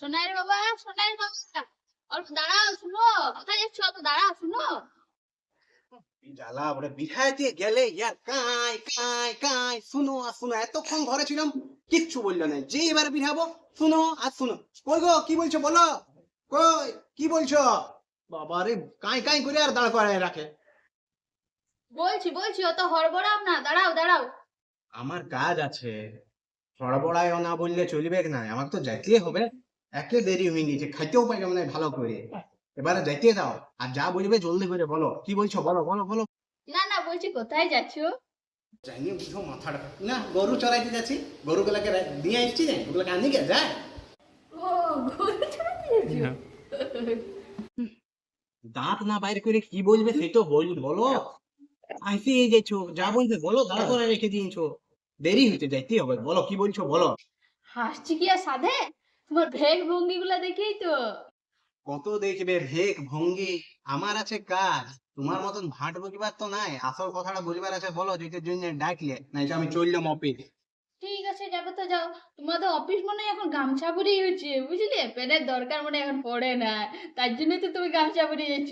সোনাইর বাবা বাবা। অল্প দাঁড়াও শুনো। কোথায় যাচ্ছ? অত দাঁড়াও শুনো। জ্বালা বলে বিহাইতে গেলে ইয়ার কাই কাই কাই। শুনো আর শুনো এতক্ষণ ঘরে ছিলাম কিচ্ছু বলল না। যে এবার বিহাবো শুনো আর শুনো। কই গো কি বলছো বলো? কই কি বলছো? বাবারে কাই কাই করে আর দাঁড় করায় রাখে। বলছি বলছি অত হড়বড়াও না। দাঁড়াও দাঁড়াও। আমার কাজ আছে। হড়বড়ায় না বললে চলবে না? আমাকে তো যাইতে হবে। একে দেরি হয়ে গেছে খাইতেও পাইবে না ভালো করে। এবারে যাইতে দাও। আর যা বলবে জলদি করে বলো। কি বলছো? বলো বলো বলো। না না বলছি কোথায় যাচ্ছ? জানি বুঝো মাথাটা না গরু চড়াইতে যাচ্ছি। গরুগুলাকে দিয়ে আসছি না ওগুলোকে আনি গে যায় ও গরু চড়াতে যাচ্ছ? দাঁত না বাইর করে কি বলবে সে তো বল বলো। আইসি এই যেছো যা বলবে বলো দাঁড় করে রেখে দিয়েছ। দেরি হইতে যাইতে হবে। বলো কি বলছো? বলো। হাসছি কি আর সাধে? তোমার ভেগ ভঙ্গি গুলা দেখেই তো। কত দেখবে ভেক ভঙ্গি? আমার আছে কাজ। তোমার মতন ভাট বকিবার তো নাই। আসল কথাটা বলিবার আছে বলো যেটার জন্য ডাকলে নাই আমি চললাম অফিস ঠিক আছে যাবে তো যাও। তোমাদের অফিস মনে এখন গামছা পরেই হচ্ছে বুঝলে? প্যান্টের দরকার মনে এখন পড়ে না। তার জন্যই তো তুমি গামছা পরে যাচ্ছ